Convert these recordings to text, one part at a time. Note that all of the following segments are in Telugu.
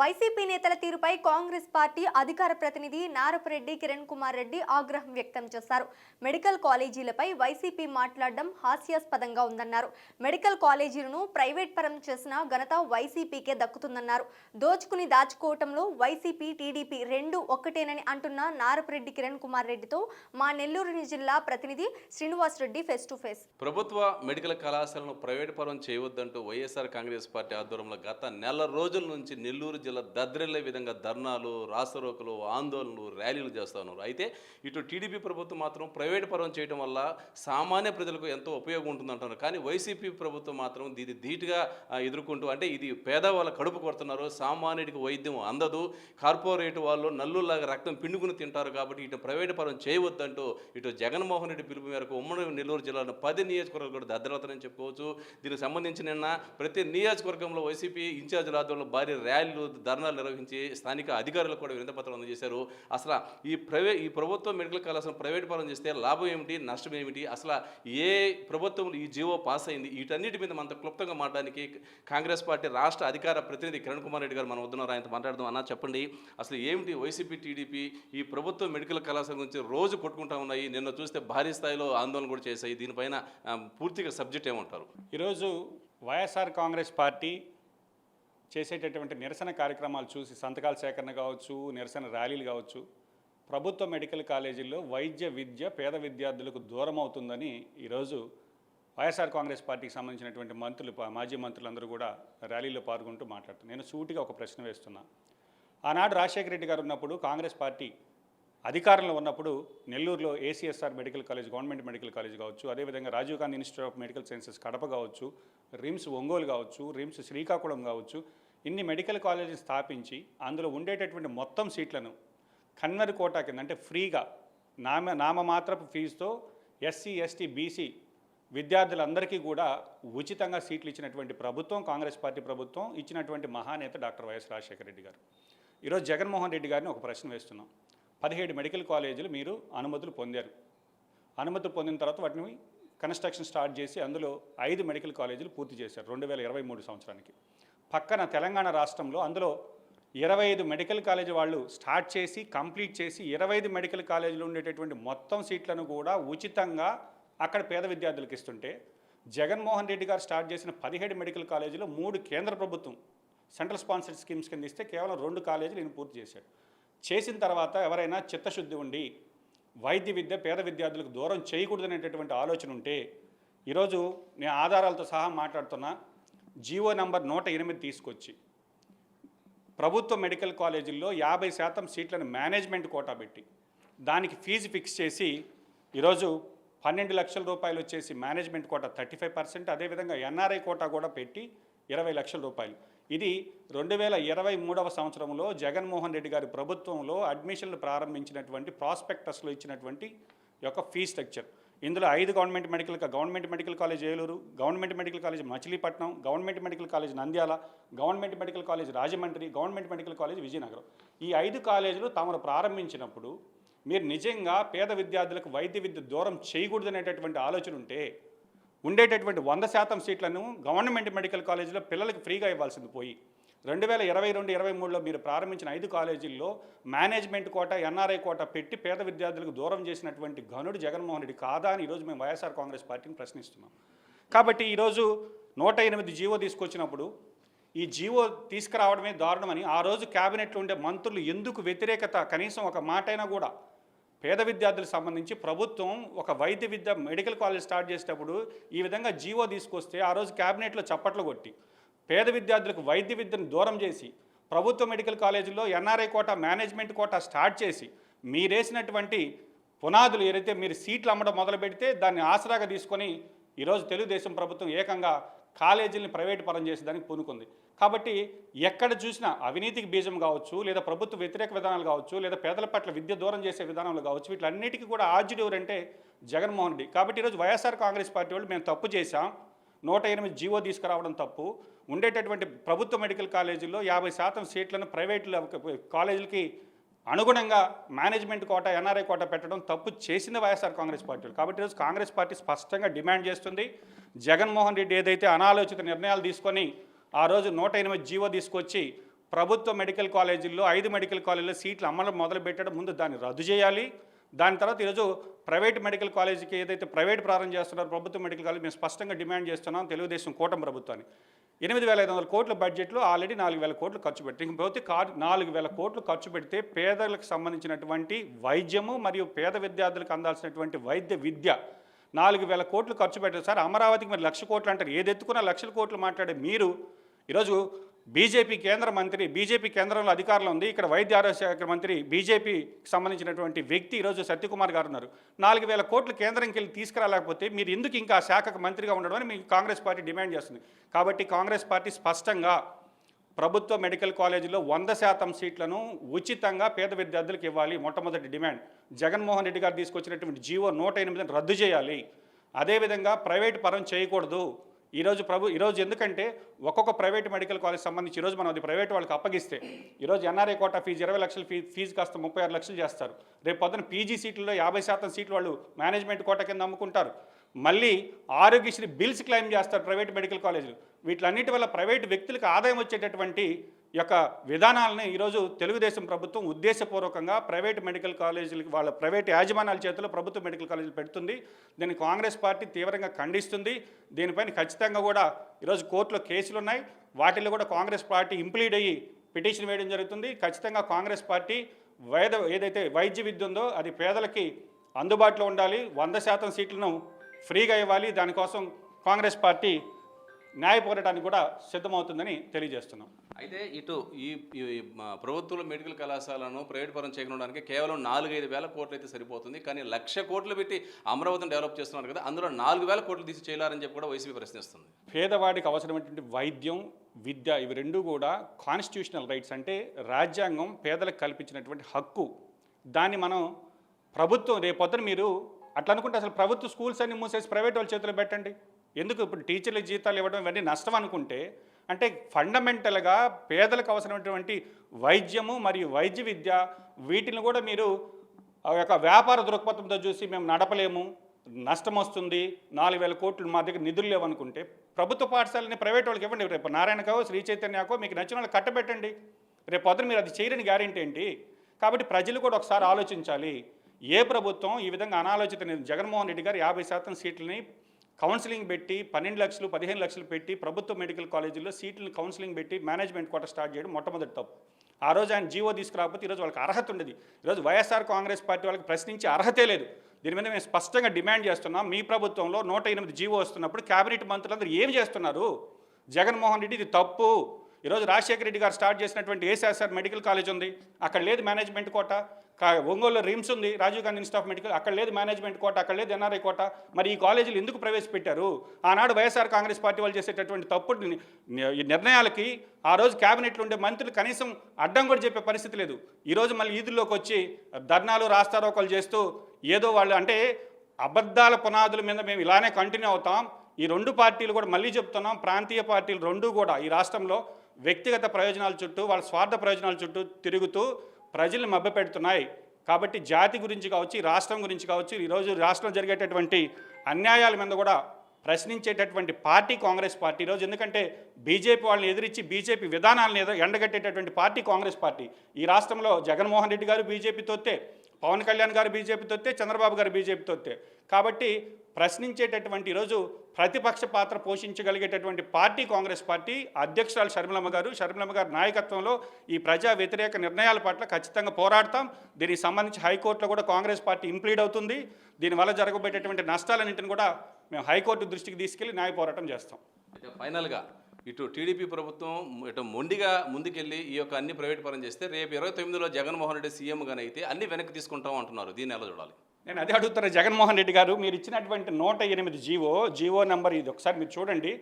వైసీపీ నేతల తీరుపై కాంగ్రెస్ పార్టీ అధికార ప్రతినిధి నారపరెడ్డి కిరణ్ కుమార్ రెడ్డి ఆగ్రహం వ్యక్తం చేశారు. మెడికల్ కాలేజీలపై వైసీపీ మాట్లాడడం హాస్యాస్పదంగా ఉందన్నారు. మెడికల్ కాలేజీలను ప్రైవేట్ పరం చేసిన ఘనత వైసీపీకే దక్కుతుందన్నారు. దోచుకుని దాచుకోవటంలో వైసీపీ టీడీపీ రెండు ఒక్కటేనని అంటున్న నారపరెడ్డి కిరణ్ కుమార్ రెడ్డితో మా నెల్లూరు జిల్లా ప్రతినిధి Srinivas Reddy face to face ప్రభుత్వ మెడికల్ కళాశాలను ప్రైవేట్ పరం చేయవద్దంటూ వైఎస్ఆర్ కాంగ్రెస్ పార్టీ ఆధ్వర్యంలో గత నెల రోజుల నుంచి నెల్లూరు జిల్లా దద్రెళ్ళే విధంగా ధర్నాలు రాస్తరోకలు ఆందోళనలు ర్యాలీలు చేస్తూ ఉన్నారు. అయితే ఇటు టీడీపీ ప్రభుత్వం మాత్రం ప్రైవేట్ పరం చేయడం వల్ల సామాన్య ప్రజలకు ఎంతో ఉపయోగం ఉంటుంది అంటున్నారు కానీ వైసీపీ ప్రభుత్వం మాత్రం ఇది ధీటుగా ఎదుర్కొంటూ అంటే ఇది పేదవాళ్ళ కడుపు కొడుతున్నారు. సామాన్యుడికి వైద్యం అందదు. కార్పొరేట్ వాళ్ళు నల్లులాగా రక్తం పిండుకుని తింటారు కాబట్టి ఇటు ప్రైవేట్ పరం చేయవద్దంటూ ఇటు జగన్మోహన్ రెడ్డి పిలుపు మేరకు ఉమ్మడి నెల్లూరు జిల్లాలో పది నియోజకవర్గాలు కూడా దద్దరవుతారని చెప్పుకోవచ్చు. దీనికి సంబంధించి నిన్న ప్రతి నియోజకవర్గంలో వైసీపీ ఇన్ఛార్జీల ఆధ్వర్యంలో భారీ ర్యాలీలు ధర్నాలు నిర్వహించి స్థానిక అధికారులకు కూడా వినతిపత్రం అందజేశారు. అసలు ఈ ప్రైవే ఈ ప్రభుత్వం మెడికల్ కళాశాల ప్రైవేట్ పరం చేస్తే లాభం ఏమిటి? నష్టం ఏమిటి? అసలు ఏ ప్రభుత్వం ఈ జీవో పాస్ అయింది? వీటన్నిటి మీద మనతో క్లుప్తంగా మాట్లాడడానికి కాంగ్రెస్ పార్టీ రాష్ట్ర అధికార ప్రతినిధి కిరణ్ కుమార్ రెడ్డి గారు మనం వద్దున్నారు. ఆయనతో మాట్లాడదాం అన్న చెప్పండి. అసలు ఏమిటి వైసీపీ టీడీపీ ఈ ప్రభుత్వ మెడికల్ కళాశాల గురించి రోజు కొట్టుకుంటా ఉన్నాయి? నిన్న చూస్తే భారీ స్థాయిలో ఆందోళన కూడా చేశాయి. దీనిపైన పూర్తిగా సబ్జెక్ట్ ఏమంటారు? ఈరోజు వైఎస్ఆర్ కాంగ్రెస్ పార్టీ చేసేటటువంటి నిరసన కార్యక్రమాలు చూసి సంతకాల సేకరణ కావచ్చు నిరసన ర్యాలీలు కావచ్చు ప్రభుత్వ మెడికల్ కాలేజీల్లో వైద్య విద్య పేద విద్యార్థులకు దూరం అవుతుందని ఈరోజు వైఎస్ఆర్ కాంగ్రెస్ పార్టీకి సంబంధించినటువంటి మంత్రులు పా- మాజీ మంత్రులందరూ కూడా ర్యాలీలో పాల్గొంటూ మాట్లాడుతున్నారు నేను సూటిగా ఒక ప్రశ్న వేస్తున్నా. ఆనాడు రాజశేఖర రెడ్డి గారు ఉన్నప్పుడు కాంగ్రెస్ పార్టీ అధికారంలో ఉన్నప్పుడు నెల్లూరులో ACSR medical college government medical college కావచ్చు అదేవిధంగా Rajiv Gandhi institute of medical sciences Kadapa కావచ్చు రిమ్స్ ఒంగోలు కావచ్చు రిమ్స్ శ్రీకాకుళం కావచ్చు ఇన్ని మెడికల్ కాలేజీని స్థాపించి అందులో ఉండేటటువంటి మొత్తం సీట్లను కన్వర్ కోటా కింద అంటే ఫ్రీగా నామ నామమాత్రపు ఫీజుతో ఎస్సీ ఎస్టీ బీసీ విద్యార్థులందరికీ కూడా ఉచితంగా సీట్లు ఇచ్చినటువంటి ప్రభుత్వం కాంగ్రెస్ పార్టీ ప్రభుత్వం ఇచ్చినటువంటి మహానేత డాక్టర్ వైఎస్ రాజశేఖర రెడ్డి గారు. ఈరోజు జగన్మోహన్ రెడ్డి గారిని ఒక ప్రశ్న వేస్తున్నాం. పదిహేడు మెడికల్ కాలేజీలు మీరు అనుమతులు పొందారు. అనుమతులు పొందిన తర్వాత వాటిని కన్స్ట్రక్షన్ స్టార్ట్ చేసి అందులో ఐదు మెడికల్ కాలేజీలు పూర్తి చేశారు రెండు వేల ఇరవై మూడు సంవత్సరానికి. పక్కన తెలంగాణ రాష్ట్రంలో అందులో ఇరవై ఐదు మెడికల్ కాలేజీ వాళ్ళు స్టార్ట్ చేసి కంప్లీట్ చేసి ఇరవై ఐదు మెడికల్ కాలేజీలు ఉండేటటువంటి మొత్తం సీట్లను కూడా ఉచితంగా అక్కడ పేద విద్యార్థులకు ఇస్తుంటే జగన్మోహన్ రెడ్డి గారు స్టార్ట్ చేసిన పదిహేడు మెడికల్ కాలేజీలో మూడు కేంద్ర ప్రభుత్వం సెంట్రల్ స్పాన్సర్డ్ స్కీమ్స్ కింద ఇస్తే కేవలం రెండు కాలేజీలు ఈయన పూర్తి చేశాడు. చేసిన తర్వాత ఎవరైనా చిత్తశుద్ధి ఉండి వైద్య విద్య పేద విద్యార్థులకు దూరం చేయకూడదనేటటువంటి ఆలోచన ఉంటే ఈరోజు నేను ఆధారాలతో సహా మాట్లాడుతున్నా జీవో నంబర్ నూట ఎనిమిది తీసుకొచ్చి ప్రభుత్వ మెడికల్ కాలేజీల్లో యాభై శాతం సీట్లను మేనేజ్మెంట్ కోటా పెట్టి దానికి ఫీజు ఫిక్స్ చేసి ఈరోజు పన్నెండు లక్షల రూపాయలు వచ్చేసి management quota thirty five percent అదేవిధంగా ఎన్ఆర్ఐ కోటా కూడా పెట్టి ఇరవై లక్షల రూపాయలు. ఇది రెండు వేల ఇరవై మూడవ సంవత్సరంలో జగన్మోహన్ రెడ్డి గారి ప్రభుత్వంలో అడ్మిషన్లు ప్రారంభించినటువంటి ప్రాస్పెక్టస్లో ఇచ్చినటువంటి యొక్క ఫీ స్ట్రక్చర్. ఇందులో ఐదు government medical government medical college Eluru government medical college Machilipatnam government medical college Nandyal government medical college Rajahmundry government medical college Vizianagaram. ఈ ఐదు కాలేజీలు తమను ప్రారంభించినప్పుడు మీరు నిజంగా పేద విద్యార్థులకు వైద్య విద్య దూరం చేయకూడదనేటటువంటి ఆలోచన ఉంటే ఉండేటటువంటి వంద శాతం సీట్లను గవర్నమెంట్ మెడికల్ కాలేజీలో పిల్లలకు ఫ్రీగా ఇవ్వాల్సింది పోయి రెండు వేల ఇరవై రెండు ఇరవై మూడులో మీరు ప్రారంభించిన ఐదు కాలేజీల్లో మేనేజ్మెంట్ కోట ఎన్ఆర్ఐ కోట పెట్టి పేద విద్యార్థులకు దూరం చేసినటువంటి ఘనుడు జగన్మోహన్ రెడ్డి కాదా అని ఈరోజు మేము వైఎస్ఆర్ కాంగ్రెస్ పార్టీని ప్రశ్నిస్తున్నాం. కాబట్టి ఈరోజు నూట ఎనిమిది జీవో తీసుకొచ్చినప్పుడు ఈ జీవో తీసుకురావడమే దారుణమని ఆ రోజు క్యాబినెట్లో ఉండే మంత్రులు ఎందుకు వ్యతిరేకత కనీసం ఒక మాటైనా కూడా పేద విద్యార్థులకు సంబంధించి ప్రభుత్వం ఒక వైద్య విద్య మెడికల్ కాలేజ్ స్టార్ట్ చేసేటప్పుడు ఈ విధంగా జీవో తీసుకొస్తే ఆ రోజు క్యాబినెట్లో చప్పట్లు కొట్టి పేద విద్యార్థులకు వైద్య విద్యను దూరం చేసి ప్రభుత్వ మెడికల్ కాలేజీలో NRI quota management quota start చేసి మీరేసినటువంటి పునాదులు ఏదైతే మీరు సీట్లు అమ్మడం మొదలు పెడితే దాన్ని ఆసరాగా తీసుకొని ఈరోజు తెలుగుదేశం ప్రభుత్వం ఏకంగా కాలేజీలను ప్రైవేటు పరం చేసేదానికి పూనుకుంది. కాబట్టి ఎక్కడ చూసినా అవినీతికి బీజం కావచ్చు లేదా ప్రభుత్వ వ్యతిరేక విధానాలు కావచ్చు లేదా పేదల పట్ల విద్య దూరం చేసే విధానాలు కావచ్చు వీటిలన్నిటికీ కూడా ఆర్జుడు ఎవరంటే జగన్మోహన్ రెడ్డి. కాబట్టి ఈరోజు వైఎస్ఆర్ కాంగ్రెస్ పార్టీ వాళ్ళు మేము తప్పు చేశాం నూట ఎనిమిది జీవో తీసుకురావడం తప్పు. ఉండేటటువంటి ప్రభుత్వ మెడికల్ కాలేజీల్లో యాభై శాతం సీట్లను ప్రైవేట్ కాలేజీలకి అనుగుణంగా మేనేజ్మెంట్ కోట ఎన్ఆర్ఐ కోట పెట్టడం తప్పు చేసింది వైఎస్ఆర్ కాంగ్రెస్ పార్టీలు. కాబట్టి ఈరోజు కాంగ్రెస్ పార్టీ స్పష్టంగా డిమాండ్ చేస్తుంది. జగన్మోహన్ రెడ్డి ఏదైతే అనాలోచిత నిర్ణయాలు తీసుకొని ఆ రోజు నూట ఎనిమిది జీవో తీసుకొచ్చి ప్రభుత్వ మెడికల్ కాలేజీల్లో ఐదు మెడికల్ కాలేజీల్లో సీట్లు అమలు మొదలుపెట్టడం ముందు దాన్ని రద్దు చేయాలి. దాని తర్వాత ఈరోజు ప్రైవేట్ మెడికల్ కాలేజీకి ఏదైతే ప్రైవేట్ ప్రారంభం చేస్తున్నారో ప్రభుత్వ మెడికల్ కాలేజ్ మేము స్పష్టంగా డిమాండ్ చేస్తున్నాం తెలుగుదేశం కూటమి ప్రభుత్వాన్ని. ఎనిమిది వేల ఐదు వందల కోట్ల బడ్జెట్లో ఆల్రెడీ నాలుగు వేల కోట్లు ఖర్చు పెట్టి ఇంకపోతే కా నాలుగు వేల కోట్లు ఖర్చు పెడితే పేదలకు సంబంధించినటువంటి వైద్యము మరియు పేద విద్యార్థులకు అందాల్సినటువంటి వైద్య విద్య నాలుగు వేల కోట్లు ఖర్చు పెట్టారు. సార్ అమరావతికి మరి లక్ష కోట్లు అంటారు. ఏది ఎత్తుకున్నా లక్షల కోట్లు మాట్లాడే మీరు ఈరోజు బీజేపీ కేంద్ర మంత్రి బీజేపీ కేంద్రంలో అధికారంలో ఉంది. ఇక్కడ వైద్య ఆరోగ్య శాఖ మంత్రి బీజేపీకి సంబంధించినటువంటి వ్యక్తి ఈరోజు సత్యకుమార్ గారు ఉన్నారు. నాలుగు వేల కోట్లు కేంద్రంకి వెళ్ళి తీసుకురాలేకపోతే మీరు ఎందుకు ఇంకా ఆ శాఖకు మంత్రిగా ఉండడం అని మీ కాంగ్రెస్ పార్టీ డిమాండ్ చేస్తుంది. కాబట్టి కాంగ్రెస్ పార్టీ స్పష్టంగా ప్రభుత్వ మెడికల్ కాలేజీలో వంద శాతం సీట్లను ఉచితంగా పేద విద్యార్థులకు ఇవ్వాలి మొట్టమొదటి డిమాండ్. జగన్మోహన్ రెడ్డి గారు తీసుకొచ్చినటువంటి జీవో నూట ఎనిమిదిని రద్దు చేయాలి. అదేవిధంగా ప్రైవేట్ పరం చేయకూడదు. ఈరోజు ప్రభు ఈరోజు ఎందుకంటే ఒక్కొక్క ప్రైవేట్ మెడికల్ కాలేజ్ సంబంధించి ఈరోజు మనం అది ప్రైవేట్ వాళ్ళకి అప్పగిస్తే ఈరోజు ఎన్ఆర్ఐ కోటా ఫీజు ఇరవై లక్షల ఫీ ఫీజు కాస్త ముప్పై ఆరు లక్షలు చేస్తారు. రేపు పొద్దున పీజీ సీట్లలో యాభై శాతం సీట్లు వాళ్ళు మేనేజ్మెంట్ కోట కింద అమ్ముకుంటారు. మళ్ళీ ఆరోగ్యశ్రీ బిల్స్ క్లెయిమ్ చేస్తారు ప్రైవేట్ మెడికల్ కాలేజీలు. వీటిలన్నిటి వల్ల ప్రైవేట్ వ్యక్తులకు ఆదాయం వచ్చేటటువంటి యొక్క విధానాలని ఈరోజు తెలుగుదేశం ప్రభుత్వం ఉద్దేశపూర్వకంగా ప్రైవేట్ మెడికల్ కాలేజీలకి వాళ్ళ ప్రైవేట్ యాజమాన్యాల చేతిలో ప్రభుత్వ మెడికల్ కాలేజీలు పెడుతుంది. దీన్ని కాంగ్రెస్ పార్టీ తీవ్రంగా ఖండిస్తుంది. దీనిపైన ఖచ్చితంగా కూడా ఈరోజు కోర్టులో కేసులు ఉన్నాయి వాటిల్లో కూడా కాంగ్రెస్ పార్టీ ఇంప్లీడ్ అయ్యి పిటిషన్ వేయడం జరుగుతుంది. ఖచ్చితంగా కాంగ్రెస్ పార్టీ వైద ఏదైతే వైద్య విద్య ఉందో అది పేదలకి అందుబాటులో ఉండాలి. వంద శాతం సీట్లను ఫ్రీగా ఇవ్వాలి. దానికోసం కాంగ్రెస్ పార్టీ న్యాయ పోరాటానికి కూడా సిద్ధమవుతుందని తెలియజేస్తున్నాం. అయితే ఇటు ఈ ఈ మా ప్రభుత్వ మెడికల్ కళాశాలను ప్రైవేట్ పరం చేయడానికి కేవలం నాలుగైదు వేల కోట్లు అయితే సరిపోతుంది. కానీ లక్ష కోట్లు పెట్టి అమరావతిని డెవలప్ చేస్తున్నారు కదా అందులో నాలుగు వేల కోట్లు తీసి చేయాలని చెప్పి కూడా వైసీపీ ప్రశ్నిస్తుంది. పేదవాడికి అవసరమైనటువంటి వైద్యం విద్య ఇవి రెండు కూడా కాన్స్టిట్యూషనల్ రైట్స్ అంటే రాజ్యాంగం పేదలకు కల్పించినటువంటి హక్కు. దాన్ని మనం ప్రభుత్వం రేపొద్దున మీరు అట్లా అనుకుంటే అసలు ప్రభుత్వ స్కూల్స్ అన్ని మూసేసి ప్రైవేట్ వాళ్ళ చేతిలో పెట్టండి. ఎందుకు ఇప్పుడు టీచర్ల జీతాలు ఇవ్వడం ఇవన్నీ నష్టం అనుకుంటే అంటే ఫండమెంటల్గా పేదలకు అవసరమైనటువంటి వైద్యము మరియు వైద్య విద్య వీటిని కూడా మీరు ఆ యొక్క వ్యాపార దృక్పథంతో చూసి మేము నడపలేము నష్టం వస్తుంది నాలుగు వేల కోట్లు మా దగ్గర నిధులు లేవనుకుంటే ప్రభుత్వ పాఠశాలని ప్రైవేట్ వాళ్ళకి ఇవ్వండి. రేపు నారాయణకో శ్రీ చైతన్యకో మీకు నచ్చిన వాళ్ళు కట్టబెట్టండి. రేపు పొద్దున మీరు అది చేయరని గ్యారెంటీ ఏంటి? కాబట్టి ప్రజలు కూడా ఒకసారి ఆలోచించాలి. ఏ ప్రభుత్వం ఈ విధంగా అనాలోచిత జగన్మోహన్ రెడ్డి గారు యాభై శాతం సీట్లని కౌన్సిలింగ్ పెట్టి పన్నెండు లక్షలు పదిహేను లక్షలు పెట్టి ప్రభుత్వ మెడికల్ కాలేజీలో సీట్లను కౌన్సిలింగ్ పెట్టి మేనేజ్మెంట్ కోట స్టార్ట్ చేయడం మొట్టమొదటి తప్పు. ఆ రోజు ఆయన జీవో తీసుకురాకపోతే ఈరోజు వాళ్ళకి అర్హత ఉండేది. ఈరోజు వైఎస్ఆర్ కాంగ్రెస్ పార్టీ వాళ్ళకి ప్రశ్నించే అర్హతే లేదు. దీని మీద మేము స్పష్టంగా డిమాండ్ చేస్తున్నాం. మీ ప్రభుత్వంలో నూట ఎనిమిది జీవో వస్తున్నప్పుడు కేబినెట్ మంత్రులందరూ ఏం చేస్తున్నారు? జగన్మోహన్ రెడ్డి ఇది తప్పు. ఈరోజు రాజశేఖర రెడ్డి గారు స్టార్ట్ చేసినటువంటి ఏసీఆర్ మెడికల్ కాలేజ్ ఉంది? అక్కడ లేదు మేనేజ్మెంట్ కోట. ఒంగోలులో రిమ్స్ ఉంది Rajiv Gandhi institute of medical అక్కడ లేదు మేనేజ్మెంట్ కోట అక్కడ లేదు ఎన్ఆర్ఐ కోట. మరి ఈ కాలేజీలు ఎందుకు ప్రవేశపెట్టారు? ఆనాడు వైఎస్ఆర్ కాంగ్రెస్ పార్టీ వాళ్ళు చేసేటటువంటి తప్పుడు ఈ నిర్ణయాలకి ఆ రోజు క్యాబినెట్లో ఉండే మంత్రులు కనీసం అడ్డం కూడా చెప్పే పరిస్థితి లేదు. ఈరోజు మళ్ళీ ఈదుల్లోకి వచ్చి ధర్నాలు రాస్తారోకలు చేస్తూ ఏదో వాళ్ళు అంటే అబద్ధాల పునాదుల మీద మేము ఇలానే కంటిన్యూ అవుతాం. ఈ రెండు పార్టీలు కూడా మళ్ళీ చెప్తున్నాం. ప్రాంతీయ పార్టీలు రెండు కూడా ఈ రాష్ట్రంలో వ్యక్తిగత ప్రయోజనాల చుట్టూ వాళ్ళ స్వార్థ ప్రయోజనాల చుట్టూ తిరుగుతూ ప్రజలు మభ్యపెడుతున్నాయి. కాబట్టి జాతి గురించి కావచ్చు రాష్ట్రం గురించి కావచ్చు ఈరోజు రాష్ట్రంలో జరిగేటటువంటి అన్యాయాల మీద కూడా ప్రశ్నించేటటువంటి పార్టీ కాంగ్రెస్ పార్టీ ఈరోజు ఎందుకంటే బీజేపీ వాళ్ళని ఎదిరించి బీజేపీ విధానాలను ఎద- ఎండగట్టేటటువంటి పార్టీ కాంగ్రెస్ పార్టీ. ఈ రాష్ట్రంలో జగన్మోహన్ రెడ్డి గారు బీజేపీతోతే పవన్ కళ్యాణ్ గారు బీజేపీతోతే చంద్రబాబు గారు బీజేపీతోతే కాబట్టి ప్రశ్నించేటటువంటి ఈరోజు ప్రతిపక్ష పాత్ర పోషించగలిగేటటువంటి పార్టీ కాంగ్రెస్ పార్టీ అధ్యక్షురాలు షర్మిలమ్మ గారు షర్మిలమ్మ గారి నాయకత్వంలో ఈ ప్రజా వ్యతిరేక నిర్ణయాల పట్ల ఖచ్చితంగా పోరాడతాం. దీనికి సంబంధించి హైకోర్టులో కూడా కాంగ్రెస్ పార్టీ ఇంప్లీడ్ అవుతుంది. దీనివల్ల జరగబోయేటటువంటి నష్టాలన్నింటిని కూడా మేము హైకోర్టు దృష్టికి తీసుకెళ్ళి న్యాయ పోరాటం చేస్తాం. అయితే ఫైనల్గా ఇటు టీడీపీ ప్రభుత్వం ఇటు మొండిగా ముందుకెళ్ళి ఈ యొక్క అన్ని ప్రైవేట్ పరం చేస్తే రేపు ఇరవై తొమ్మిదిలో జగన్మోహన్ రెడ్డి సీఎంగానైతే అయితే అన్ని వెనక్కి తీసుకుంటాం అంటున్నారు. దీన్ని ఎలా చూడాలి? నేను అదే అడుగుతున్న జగన్మోహన్ రెడ్డి గారు మీరు ఇచ్చినటువంటి నూట ఎనిమిది జీవో జీవో నెంబర్ ఇది ఒకసారి మీరు చూడండి.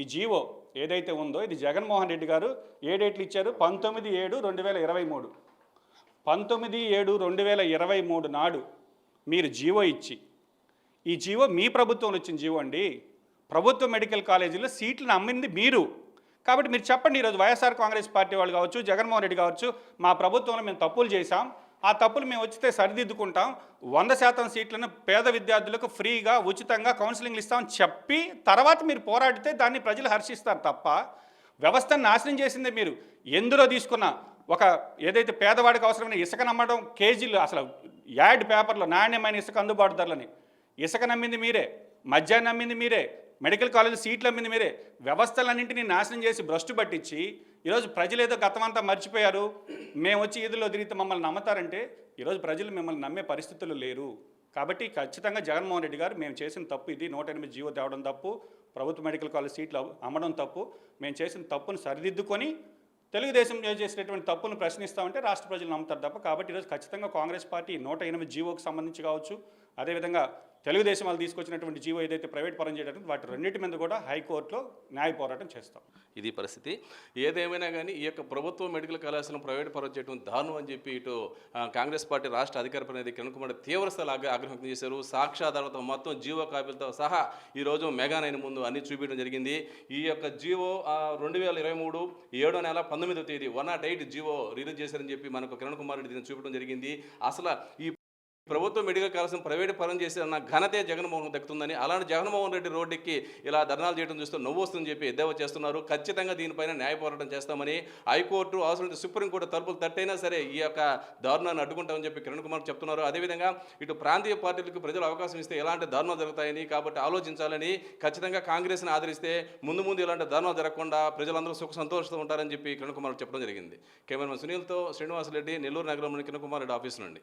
ఈ జీవో ఏదైతే ఉందో ఇది జగన్మోహన్ రెడ్డి గారు ఏ డేట్లు ఇచ్చారు? పంతొమ్మిది ఏడు రెండు వేల ఇరవై మూడు. పంతొమ్మిది ఏడు రెండు వేల ఇరవై మూడు నాడు మీరు జీవో ఇచ్చి ఈ జీవో మీ ప్రభుత్వంలో వచ్చిన జీవో అండి. ప్రభుత్వ మెడికల్ కాలేజీలో సీట్లను అమ్మింది మీరు. కాబట్టి మీరు చెప్పండి ఈరోజు వైఎస్ఆర్ కాంగ్రెస్ పార్టీ వాళ్ళు కావచ్చు జగన్మోహన్ రెడ్డి కావచ్చు మా ప్రభుత్వంలో మేము తప్పులు చేశాం. ఆ తప్పులు మేము వచ్చితే సరిదిద్దుకుంటాం. వంద శాతం సీట్లను పేద విద్యార్థులకు ఫ్రీగా ఉచితంగా కౌన్సిలింగ్లు ఇస్తామని చెప్పి తర్వాత మీరు పోరాడితే దాన్ని ప్రజలు హర్షిస్తారు తప్ప వ్యవస్థను నాశనం చేసిందే మీరు. ఎందులో తీసుకున్న ఒక ఏదైతే పేదవాడికి అవసరమైన ఇసుక నమ్మడం కేజీలు అసలు యాడ్ పేపర్లో నాణ్యమైన ఇసుక అందుబాటు ధరలని. ఇసుక నమ్మింది మీరే మద్యాన్ని నమ్మింది మీరే మెడికల్ కాలేజ్ సీట్లు అమ్మింది మీరే వ్యవస్థలన్నింటినీ నాశనం చేసి భ్రష్టు పట్టించి ఈరోజు ప్రజలు ఏదో గతమంతా మర్చిపోయారు మేము వచ్చి ఈదుల్లో తిరిగితే మమ్మల్ని నమ్ముతారంటే ఈరోజు ప్రజలు మిమ్మల్ని నమ్మే పరిస్థితులు లేరు. కాబట్టి ఖచ్చితంగా జగన్మోహన్ రెడ్డి గారు మేము చేసిన తప్పు ఇది నూట ఎనిమిది జీవో తేవడం తప్పు ప్రభుత్వ మెడికల్ కాలేజ్ సీట్లు అమ్మడం తప్పు మేము చేసిన తప్పును సరిదిద్దుకొని తెలుగుదేశం చేసినటువంటి తప్పును ప్రశ్నిస్తామంటే రాష్ట్ర ప్రజలు నమ్ముతారు తప్ప కాబట్టి ఈరోజు ఖచ్చితంగా కాంగ్రెస్ పార్టీ నూట ఎనిమిది జీవోకి సంబంధించి కావచ్చు. అదేవిధంగా తెలుగుదేశం వాళ్ళు తీసుకొచ్చినటువంటి జీవో ఏదైతే ప్రైవేట్ పరం చేయడం వాటి రెండింటి మీద కూడా హైకోర్టులో న్యాయ పోరాటం చేస్తాం. ఇది పరిస్థితి. ఏదేమైనా కానీ ఈ యొక్క ప్రభుత్వ మెడికల్ కళాశాలను ప్రైవేట్ పరం చేయడం దారుణం అని చెప్పి ఇటు కాంగ్రెస్ పార్టీ రాష్ట్ర అధికార ప్రతినిధి కిరణ్ కుమార్ తీవ్ర ఆగ్రహం వ్యక్తం చేశారు. సాక్ష్యాధారాలతో మొత్తం జీవో కాపీలతో సహా ఈరోజు మెగానైన ముందు అన్ని చూపించడం జరిగింది. ఈ యొక్క జీవో రెండు వేల ఇరవై మూడు ఏడో నెల పంతొమ్మిదో తేదీ one nought eight GO release చేశారని చెప్పి మనకు కిరణ్ కుమార్ రెడ్డి దీన్ని చూపించడం జరిగింది. అసలు ఈ ప్రభుత్వం మెడికల్ కాలేజీని ప్రైవేట్ పరం చేసిన ఘనతే జగన్మోహన్ దక్కుతుందని అలాంటి జగన్మోహన్ రెడ్డి రోడ్డుకి ఇలా ధర్నాలు చేయడం చూస్తే నవ్వు వస్తుందని చెప్పి ఎద్దేవా చేస్తున్నారు. ఖచ్చితంగా దీనిపైన న్యాయ పోరాటం చేస్తామని హైకోర్టు అవసరం సుప్రీంకోర్టు తలుపులు తట్టైనా సరే ఈ యొక్క దారుణాన్ని అడ్డుకుంటామని చెప్పి కిరణ్ కుమార్ చెప్తున్నారు. అదేవిధంగా ఇటు ప్రాంతీయ పార్టీలకు ప్రజలు అవకాశం ఇస్తే ఎలాంటి దారుణాలు జరుగుతాయని కాబట్టి ఆలోచించాలని ఖచ్చితంగా కాంగ్రెస్ని ఆదరిస్తే ముందు ముందు ఇలాంటి దారుణాలు జరగకుండా ప్రజలందరూ సుఖ సంతోషంతో ఉంటారని చెప్పి కిరణ్ కుమార్ చెప్పడం జరిగింది. కెమెరామెన్ సునీల్తో శ్రీనివాసరెడ్డి నెల్లూరు నగరంలోని కిరణ్ కుమార్ రెడ్డి ఆఫీస్ నుండి.